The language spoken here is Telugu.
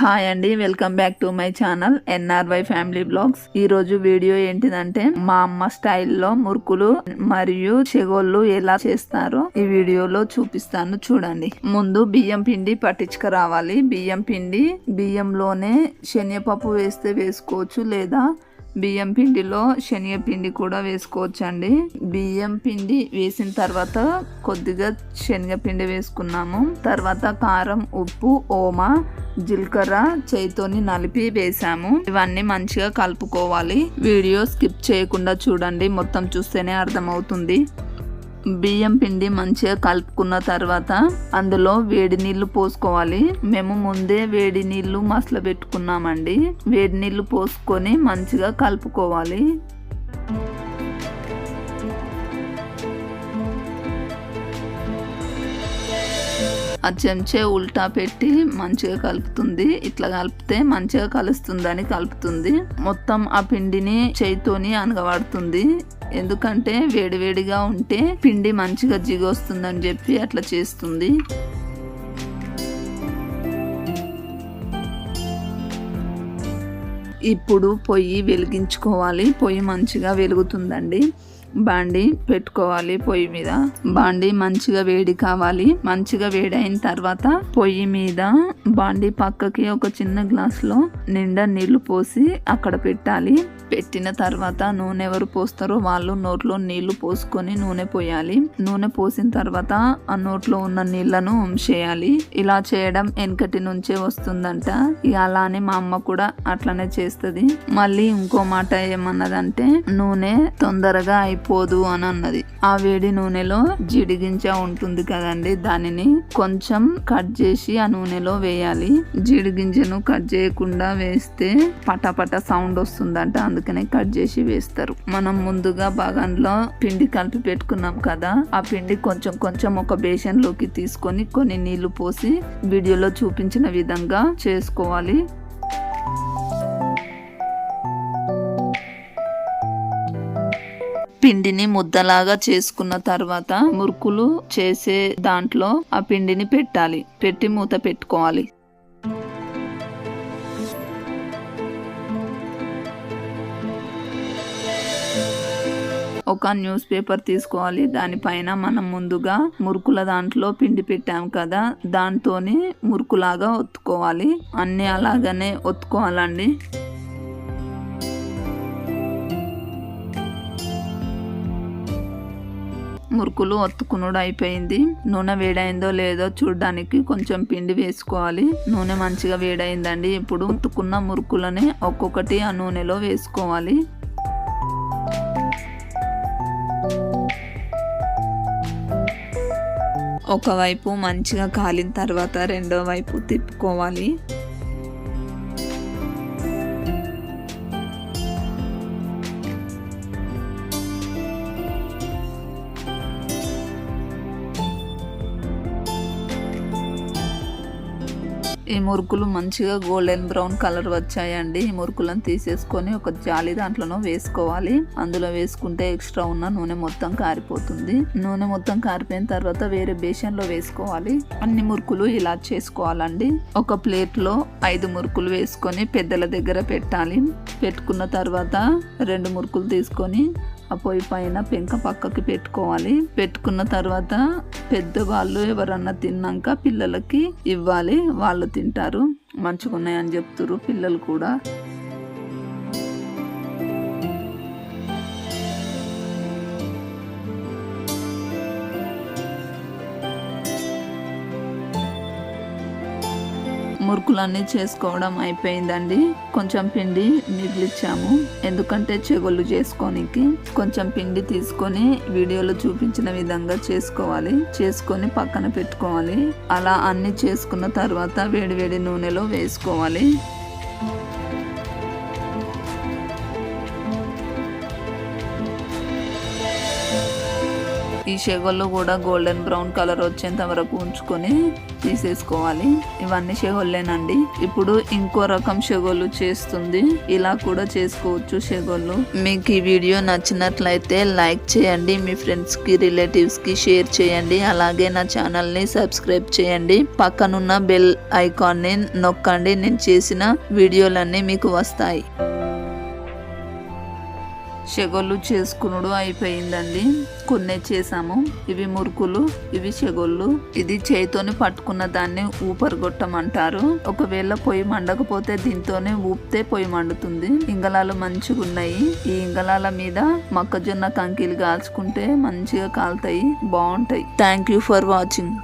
హాయ్ అండి welcome back to my channel NRY family blogs. ఈ రోజు వీడియో ఏంటిదంటే మా అమ్మ స్టైల్లో మురుకులు మరియు చెగోళ్ళు ఎలా చేస్తారో ఈ వీడియోలో చూపిస్తాను చూడండి. ముందు బియ్యం పిండి పట్టించుకు రావాలి బియ్యం పిండి బియ్యంలోనే శనగపప్పు వేస్తే వేసుకోవచ్చు లేదా బియ్యం పిండిలో శనగపిండి కూడా వేసుకోవచ్చండి. బియ్యం పిండి వేసిన తర్వాత కొద్దిగా శనగపిండి వేసుకున్నాము. తర్వాత కారం ఉప్పు ఓమా జీలకర్ర చేయితోని నలిపి వేసాము. ఇవన్నీ మంచిగా కలుపుకోవాలి. వీడియో స్కిప్ చేయకుండా చూడండి. మొత్తం చూస్తేనే అర్థమవుతుంది. బియ్యం పిండి మంచిగా కలుపుకున్న తర్వాత అందులో వేడి నీళ్ళు పోసుకోవాలి. మేము ముందే వేడి నీళ్ళు మసలు పెట్టుకున్నామండి. వేడి నీళ్ళు పోసుకొని మంచిగా కలుపుకోవాలి. ఆ చెంచే ఉల్టా పెట్టి మంచిగా కలుపుతుంది. ఇట్లా కలిపితే మంచిగా కలుస్తుందని కలుపుతుంది. మొత్తం ఆ పిండిని చేయితోని అనగబడుతుంది. ఎందుకంటే వేడివేడిగా ఉంటే పిండి మంచిగా జిగొస్తుందని చెప్పి అట్లా చేస్తుంది. ఇప్పుడు పొయ్యి వెలిగించుకోవాలి. పొయ్యి మంచిగా వెలుగుతుందండి. బాండి పెట్టుకోవాలి పొయ్యి మీద. బాండి మంచిగా వేడి కావాలి. మంచిగా వేడి అయిన తర్వాత పొయ్యి మీద బాండి పక్కకి ఒక చిన్న గ్లాస్లో నిండా నీళ్ళు పోసి అక్కడ పెట్టాలి. పెట్టిన తర్వాత నూనె ఎవరు పోస్తారో వాళ్ళు నోట్లో నీళ్ళు పోసుకొని నూనె పోయాలి. నూనె పోసిన తర్వాత ఆ నోట్లో ఉన్న నీళ్ళను చేయాలి ఇలా చేయడం వెనకటి నుంచే వస్తుందంట. ఇక అలానే మా అమ్మ కూడా అట్లనే చేస్తుంది. మళ్ళీ ఇంకో మాట ఏమన్నదంటే నూనె తొందరగా పోదు అని అన్నది. ఆ వేడి నూనెలో జిడిగింజ ఉంటుంది కదండి దానిని కొంచెం కట్ చేసి ఆ నూనెలో వేయాలి. జిడిగింజను కట్ చేయకుండా వేస్తే పటపట సౌండ్ వస్తుందంట అందుకనే కట్ చేసి వేస్తారు. మనం ముందుగా బాగాన్లో పిండి కలిపి పెట్టుకున్నాం కదా ఆ పిండి కొంచెం కొంచెం ఒక బేషన్లోకి తీసుకొని కొన్ని నీళ్ళు పోసి వీడియోలో చూపించిన విధంగా చేసుకోవాలి. పిండిని ముద్దలాగా చేసుకున్న తర్వాత మురుకులు చేసే దాంట్లో ఆ పిండిని పెట్టాలి. పెట్టి మూత పెట్టుకోవాలి. ఒక న్యూస్ పేపర్ తీసుకోవాలి. దానిపైన మనం ముందుగా మురుకుల దాంట్లో పిండి పెట్టాం కదా దాంతోని మురుకులాగా ఒత్తుకోవాలి. అన్ని అలాగనే ఒత్తుకోవాలండి. మురుకులు ఒత్తుకునుడు అయిపోయింది. నూనె వేడైందో లేదో చూడడానికి కొంచెం పిండి వేసుకోవాలి. నూనె మంచిగా వేడైందండి. ఇప్పుడు ఒత్తుకున్న మురుకులని ఒక్కొక్కటి ఆ నూనెలో వేసుకోవాలి. ఒకవైపు మంచిగా కాలిన తర్వాత రెండో వైపు తిప్పుకోవాలి. ఈ మురుకులు మంచిగా గోల్డెన్ బ్రౌన్ కలర్ వచ్చాయండి. ఈ మురుకులను తీసేసుకొని ఒక జాలి దాంట్లోనో వేసుకోవాలి. అందులో వేసుకుంటే ఎక్స్ట్రా ఉన్న నూనె మొత్తం కారిపోతుంది. నూనె మొత్తం కారిపోయిన తర్వాత వేరే బేషన్లో వేసుకోవాలి. అన్ని మురుకులు ఇలా చేసుకోవాలండి. ఒక ప్లేట్లో ఐదు మురుకులు వేసుకొని పెద్దల దగ్గర పెట్టాలి. పెట్టుకున్న తర్వాత రెండు మురుకులు తీసుకొని ఆ పొయ్యి పైన పెంక పక్కకి పెట్టుకోవాలి. పెట్టుకున్న తర్వాత పెద్దవాళ్ళు ఎవరన్నా తిన్నాక పిల్లలకి ఇవ్వాలి. వాళ్ళు తింటారు. మంచిగా ఉన్నాయని చెప్తారు పిల్లలు కూడా. మురుకులన్నీ చేసుకోవడం అయిపోయిందండి. కొంచెం పిండి మిగిలిచ్చాము. ఎందుకంటే చెగుళ్ళు చేసుకోనికి కొంచెం పిండి తీసుకొని వీడియోలో చూపించిన విధంగా చేసుకోవాలి. చేసుకొని పక్కన పెట్టుకోవాలి. అలా అన్ని చేసుకున్న తర్వాత వేడివేడి నూనెలో వేసుకోవాలి. ఈ షెగోళ్ళు కూడా గోల్డెన్ బ్రౌన్ కలర్ వచ్చేంత వరకు ఉంచుకొని తీసేసుకోవాలి. ఇవన్నీ షేగోళ్ళేనండి ఇప్పుడు ఇంకో రకం షేగోళ్ళు చేస్తుంది. ఇలా కూడా చేసుకోవచ్చు షేగోళ్ళు మీకు ఈ వీడియో నచ్చినట్లయితే లైక్ చేయండి. మీ ఫ్రెండ్స్కి రిలేటివ్స్కి షేర్ చేయండి. అలాగే నా ఛానల్ని సబ్స్క్రైబ్ చేయండి. పక్కనున్న బెల్ ఐకాన్ని నొక్కండి. నేను చేసిన వీడియోలన్నీ మీకు వస్తాయి. షెగోళ్ళు చేసుకునుడు అయిపోయిందండి. కొన్ని చేసాము ఇవి మురుకులు ఇవి షెగోళ్ళు. ఇది చేయితోని పట్టుకున్న దాన్ని ఊపరగొట్టమంటారు. ఒకవేళ పొయ్యి మండకపోతే దీంతోనే ఊపితే పొయ్యి మండుతుంది. ఇంగలాలు మంచిగా ఉన్నాయి ఈ ఇంగలాల మీద మొక్కజొన్న కంకిలు కాల్చుకుంటే మంచిగా కాలుతాయి బాగుంటాయి. Thank you for watching